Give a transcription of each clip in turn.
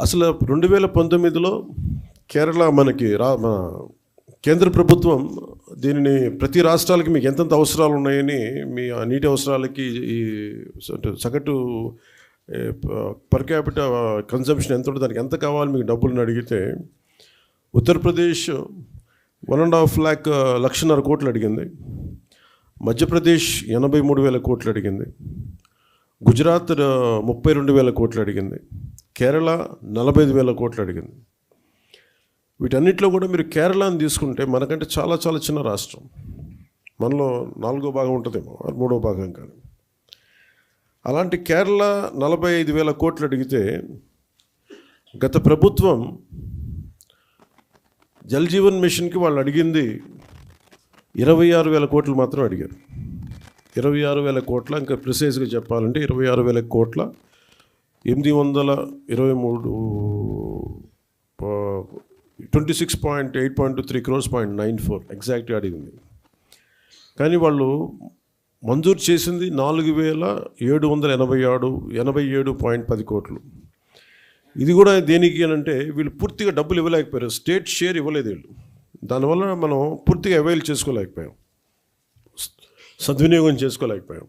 అసలు రెండు వేల పంతొమ్మిదిలో కేరళ మనకి రా మన కేంద్ర ప్రభుత్వం దీనిని ప్రతి రాష్ట్రాలకి మీకు ఎంతెంత అవసరాలు ఉన్నాయని మీ ఆ నీటి అవసరాలకి ఈ సగటు పర్ క్యాపిట కన్సంప్షన్ ఎంత ఉంటుంది దానికి ఎంత కావాలి మీకు డబ్బులను అడిగితే Uttar Pradesh one and half lakh లక్షన్నర కోట్లు అడిగింది. మధ్యప్రదేశ్ ఎనభై మూడు వేల కోట్లు అడిగింది. గుజరాత్ ముప్పై రెండు వేల కోట్లు అడిగింది. కేరళ నలభై ఐదు వేల కోట్లు అడిగింది. వీటన్నిటిలో కూడా మీరు కేరళని తీసుకుంటే మనకంటే చాలా చాలా చిన్న రాష్ట్రం. మనలో నాలుగో భాగం ఉంటుందేమో మూడో భాగం కానీ అలాంటి కేరళ నలభై ఐదు వేల కోట్లు అడిగితే గత ప్రభుత్వం జల్ జీవన్ మిషన్కి వాళ్ళు అడిగింది ఇరవై ఆరు వేల కోట్లు మాత్రం అడిగారు. ఇరవై ఆరు వేల కోట్ల ఇంకా ప్రిసైజ్గా చెప్పాలంటే ఇరవై ఆరు వేల కోట్ల ఎనిమిది వందల ఇరవై మూడు twenty six point eight point two three crores point nine four ఎగ్జాక్ట్గా అడిగింది. కానీ వాళ్ళు మంజూరు చేసింది నాలుగు వేల ఏడు వందల ఎనభై ఆరు ఎనభై ఏడు పాయింట్ పది కోట్లు. ఇది కూడా దేనికి అని అంటే వీళ్ళు పూర్తిగా డబ్బులు ఇవ్వలేకపోయారు. స్టేట్ షేర్ ఇవ్వలేదు వీళ్ళు. దానివల్ల మనం పూర్తిగా అవైల్ చేసుకోలేకపోయాం. సద్వినియోగం చేసుకోలేకపోయాం.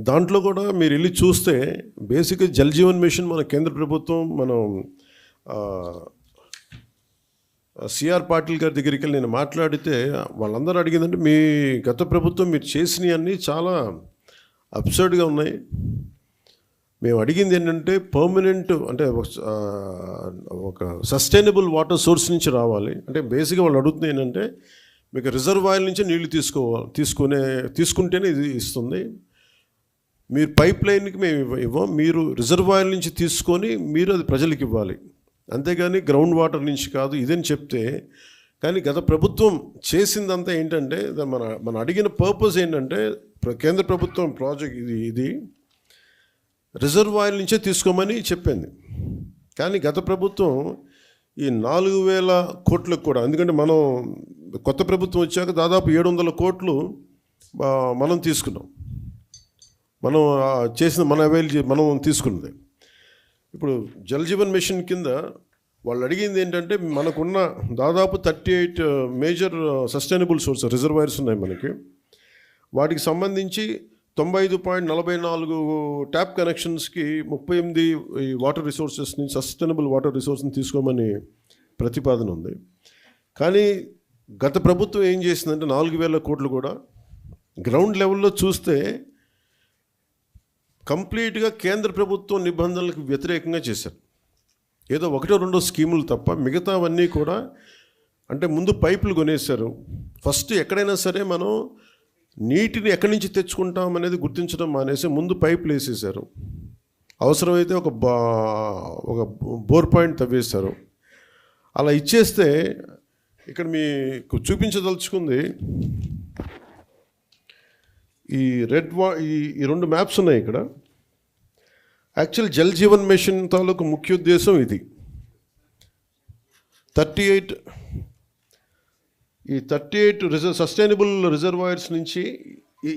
దాంట్లో కూడా మీరు వెళ్ళి చూస్తే బేసిక్గా జల్ జీవన్ మిషన్ మన కేంద్ర ప్రభుత్వం మనం సిఆర్ పాటిల్ గారి దగ్గరికి వెళ్ళి నేను మాట్లాడితే వాళ్ళందరూ అడిగిందంటే మీ గత ప్రభుత్వం మీరు చేసినవన్నీ చాలా అబ్సర్డ్గా ఉన్నాయి. మేము అడిగింది ఏంటంటే పర్మనెంట్ అంటే ఒక- సస్టైనబుల్ వాటర్ సోర్స్ నుంచి రావాలి. అంటే బేసిక్గా వాళ్ళు అడుగుతుంది ఏంటంటే మీకు రిజర్వాయర్ నుంచి నీళ్ళు తీసుకోవాలి తీసుకునే తీసుకుంటేనే ఇది ఇస్తుంది. మీరు పైప్ లైన్కి మేము ఇవ్వ- ఇవ్వం. మీరు రిజర్వాయర్ నుంచి తీసుకొని మీరు అది ప్రజలకు ఇవ్వాలి. అంతేగాని గ్రౌండ్ వాటర్ నుంచి కాదు ఇదని చెప్తే కానీ గత ప్రభుత్వం చేసిందంతా ఏంటంటే మన మన అడిగిన పర్పస్ ఏంటంటే ప్ర- కేంద్ర ప్రభుత్వం ప్రాజెక్ట్ ఇది ఇది రిజర్వాయర్ నుంచే తీసుకోమని చెప్పింది. కానీ గత ప్రభుత్వం ఈ నాలుగు వేల కోట్లకు కూడా ఎందుకంటే మనం కొత్త ప్రభుత్వం వచ్చాక దాదాపు ఏడు వందల కోట్లు మనం తీసుకున్నాం. మనం చేసిన మన అవైల్ మనం తీసుకున్నది. ఇప్పుడు జలజీవన్ మిషన్ కింద వాళ్ళు అడిగింది ఏంటంటే మనకున్న దాదాపు thirty eight major sustainable source reservoirs ఉన్నాయి మనకి. వాటికి సంబంధించి తొంభై ఐదు పాయింట్ నలభై నాలుగు ట్యాప్ కనెక్షన్స్కి ముప్పై ఎనిమిది ఈ వాటర్ రిసోర్సెస్ నుంచి సస్టైనబుల్ వాటర్ రిసోర్స్ని తీసుకోమని ప్రతిపాదన ఉంది. కానీ గత ప్రభుత్వం ఏం చేసిందంటే నాలుగు వేల కోట్లు కూడా గ్రౌండ్ లెవెల్లో చూస్తే కంప్లీట్గా కేంద్ర ప్రభుత్వం నిబంధనలకు వ్యతిరేకంగా చేశారు. ఏదో ఒకటో రెండో స్కీములు తప్ప మిగతావన్నీ కూడా అంటే ముందు పైపులు కొనేశారు. ఫస్ట్ ఎక్కడైనా సరే మనం నీటిని ఎక్కడి నుంచి తెచ్చుకుంటాం అనేది గుర్తించడం మానేసి ముందు పైపులు వేసేసారు అవసరమైతే ఒక బా ఒక బోర్ పాయింట్ తవ్వేశారు. అలా ఇచ్చేస్తే ఇక్కడ మీకు చూపించదలుచుకుంది ఈ రెడ్ వా ఈ ఈ రెండు మ్యాప్స్ ఉన్నాయి ఇక్కడ. యాక్చువల్ జల్ జీవన్ మిషన్ తాలూకు ముఖ్య ఉద్దేశం ఇది. థర్టీ ఎయిట్ ఈ thirty eight reserve sustainable reservoirs నుంచి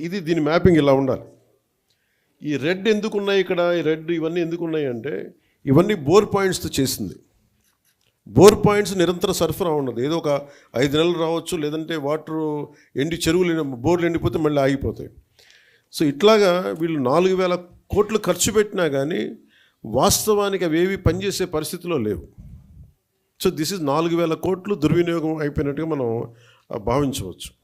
ఇది దీని మ్యాపింగ్ ఇలా ఉండాలి. ఈ రెడ్ ఎందుకు ఉన్నాయి ఇక్కడ? ఈ రెడ్ ఇవన్నీ ఎందుకున్నాయి అంటే ఇవన్నీ బోర్ పాయింట్స్తో చేసింది. బోర్ పాయింట్స్ నిరంతర సరఫరా ఉండదు. ఏదో ఒక ఐదు నెలలు రావచ్చు లేదంటే వాటర్ ఎండి చెరువులు బోర్లు ఎండిపోతే మళ్ళీ ఆగిపోతాయి. సో ఇట్లాగా వీళ్ళు నాలుగు వేల కోట్లు ఖర్చు పెట్టినా కానీ వాస్తవానికి అవి ఏవి పనిచేసే పరిస్థితిలో లేవు. సో దిస్ ఇస్ నాలుగు వేల కోట్లు దుర్వినియోగం అయిపోయినట్టుగా మనం భావించవచ్చు.